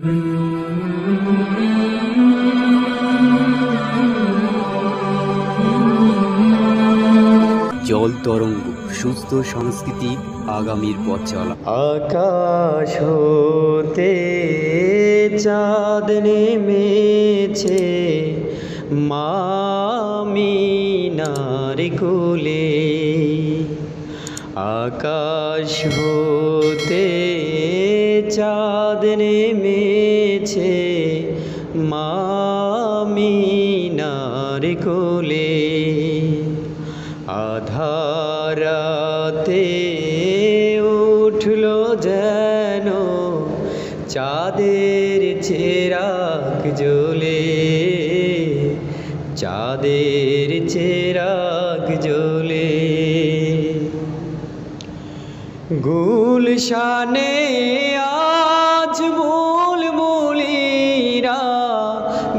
জল তরঙ্গ, সুস্থ সংস্কৃতি আগামীর পথ চলা। আকাশ হতে চাঁদ নেমেছে মামিনার কোলে। আকাশ হতে চাঁদ নেমেছে মামিনার কোলে। আধারাতে উঠল যেন চাঁদের চেরাক জ্বলে। চাঁদের চেরাক জ্বলে। গুলশানে আজ বুলবুলিরা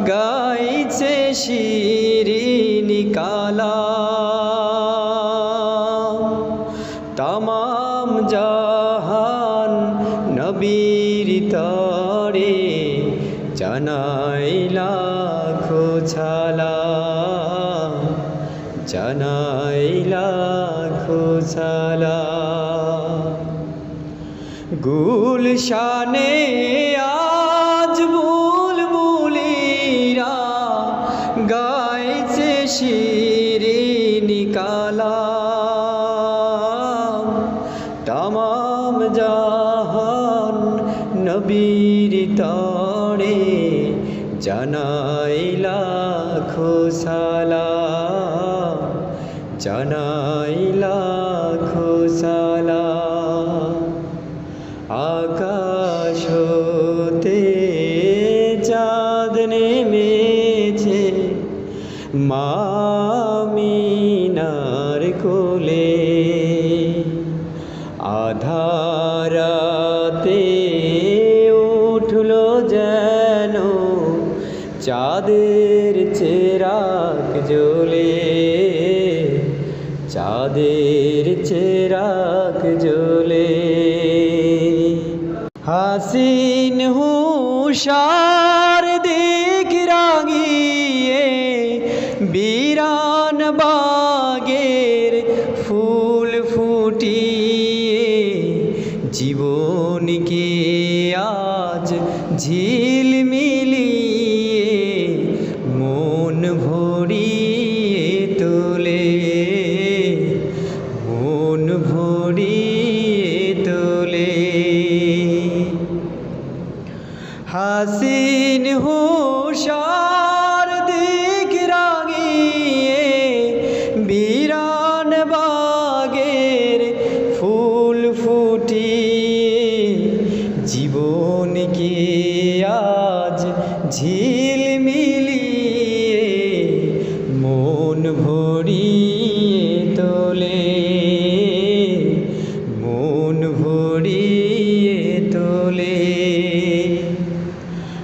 গাইছে শিরিনি কালা। তামাম জাহান নবীর তরে জানাই লাখো ছালা। জানাই লাখো ছালা। গুলশানে আজ বুলবুলিরা গাইছে শিরিনি কালাম তামাম জাহান নবীর তরে জানাই লাখো সালাম, জানাই লাখো সালাম। আকাশ হতে চাঁদ নেমেছে। মামিনার কোলে। আধারাতে উঠল যেন চাঁদের চেরাক জ্বলে। চাঁদের চেরাক জ্বলে। হাসিন হুশার দিক রাগিয়ে বিরান বাগের ফুল ফুটিয়ে জীবনকে আজ ঝিল মিলিয়ে মন ভরিয়ে তোলে, মন ভরিয়ে হাসিন হুশার দিক রাঙিয়ে বিরান বাগের ফুল ফুটিয়ে জীবনকে আজ ঝিল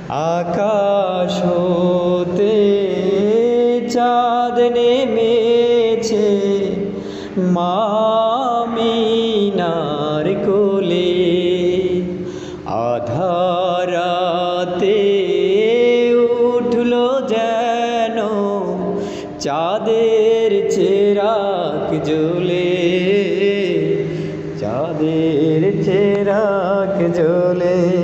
আকাশ হতে চাঁদ নেমেছে মামিনার কোলে। আধারাতে উঠল যেন চাঁদের চেরাক জ্বলে। চাঁদের চেরাক জ্বলে।